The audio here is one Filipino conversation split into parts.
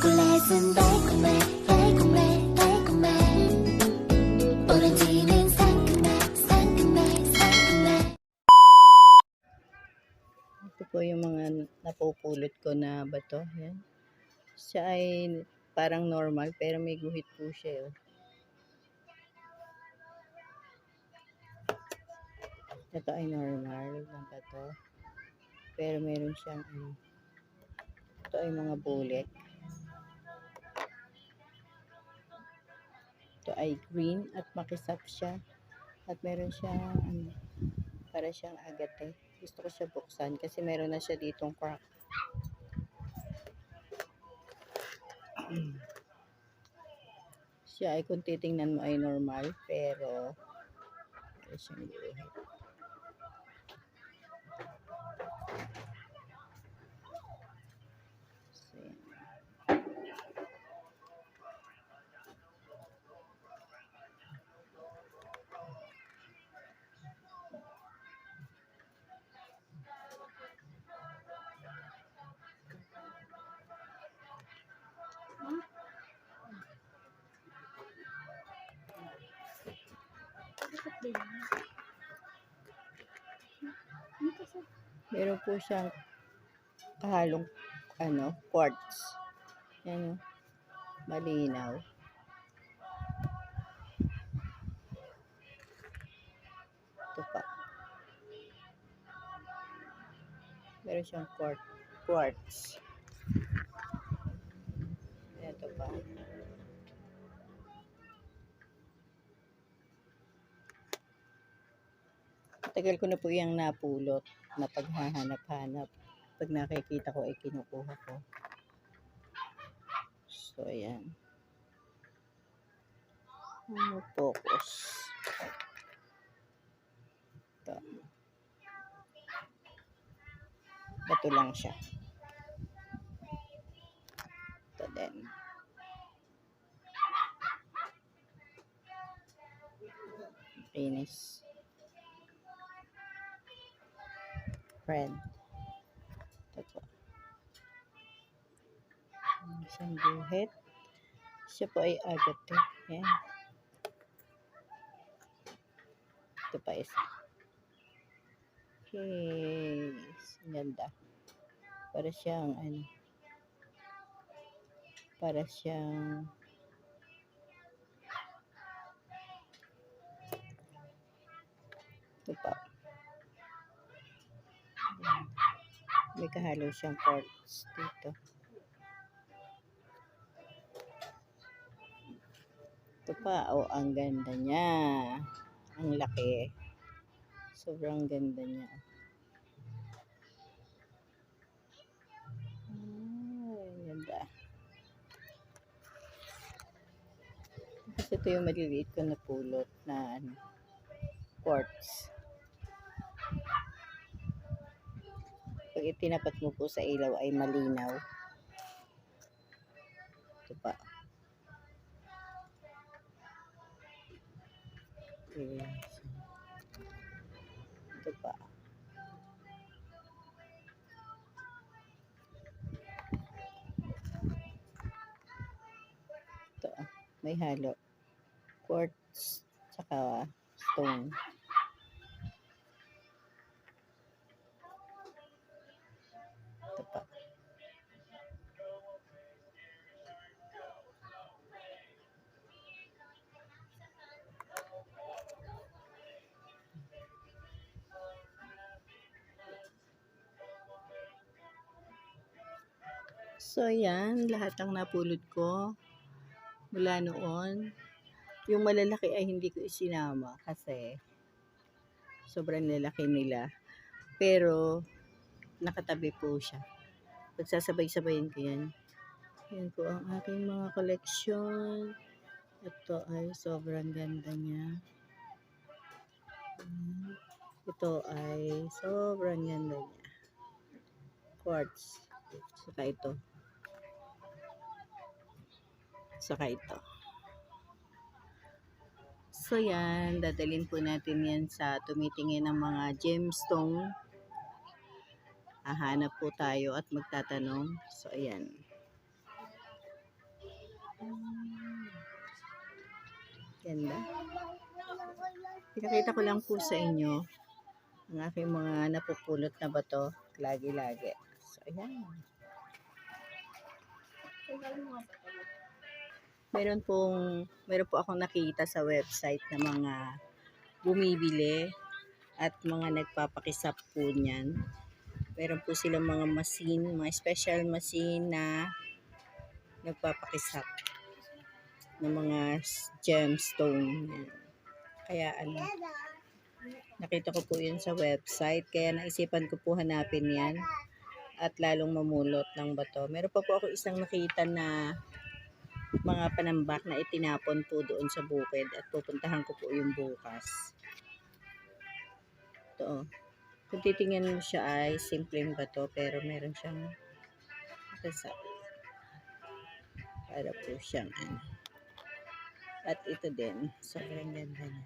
초콜릿은 달콤해 달콤해 달콤해 오렌지는 상큼해 상큼해 상큼해 Ito po yung mga napupulot ko na bato. Yan. Siya ay parang normal pero may guhit po siya. Oh. Ito ay normal na bato. Pero meron siyang ano. Ito ay mga bullet. Ito ay green at makisap siya. At meron siyang ano, para siyang agate. Gusto ko siya buksan kasi meron na siya ditong crack. siya ay kung titingnan mo ay normal pero meron siyang guhit. Meron po siyang kahalong ano, quartz. Yan. Malinaw. Ito pa. Meron siyang quart quartz. Ito pa. Tagal ko na po yung napulot na paghahanap-hanap. Pag nakikita ko ay kinukuha ko. So, ayan. Ano, focus. Ito. Bato lang siya. Ito din. Finish. Friend. Ito po. Isang guhit. Siya po ay agate. Yan. Ito pa isa. Okay. Ganda. Para siyang ano. Para siyang ito pa. May kahalo siyang quartz dito. Ito pa. Oh, ang ganda niya. Ang laki. Sobrang ganda niya. Kasi ito yung maliliit ko na pulot na ano. Pag itinapat mo po sa ilaw ay malinaw. Ito pa. Ito pa. Ito. May halo. Quartz. Tsaka stone. So, yan. Lahat ang napulot ko mula noon. Yung malalaki ay hindi ko isinama kasi sobrang lalaki nila. Pero, nakatabi po siya. Pagsasabay-sabayin ko yan. Yan po ang aking mga koleksyon. Ito ay sobrang ganda niya. Ayan. Ito ay sobrang ganda niya. Quartz. Saka ito. Saka ito. So yan, dadalhin po natin yan sa tumitingin ng mga gemstone. Hahanap po tayo at magtatanong. So ayan. Ganda. Pinakita ko lang po sa inyo ang aking mga napupulot na bato lagi-lagi. So, ayan. Meron pong, meron po akong nakita sa website na mga bumibili at mga nagpapakisap po niyan. Meron po silang mga machine, mga special machine na nagpapakisap ng mga gemstone. Kaya ano, nakita ko po yun sa website. Kaya naisipan ko po hanapin yan at lalong mamulot ng bato. Meron pa po ako isang nakita na mga panambak na itinapon po doon sa bukid at pupuntahan ko po yung bukas. Ito. oh. Kung titingnan mo siya ay simpleng bato pero meron siyang kasak. Para po siyang ano. At ito din, sobrang ganda niya.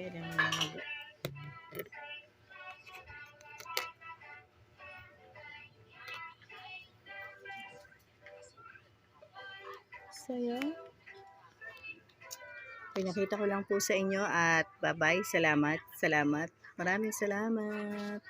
Kailan mo nalaga. Saya. Pinakita ko lang po sa inyo at bye-bye. Salamat. Salamat. Maraming salamat.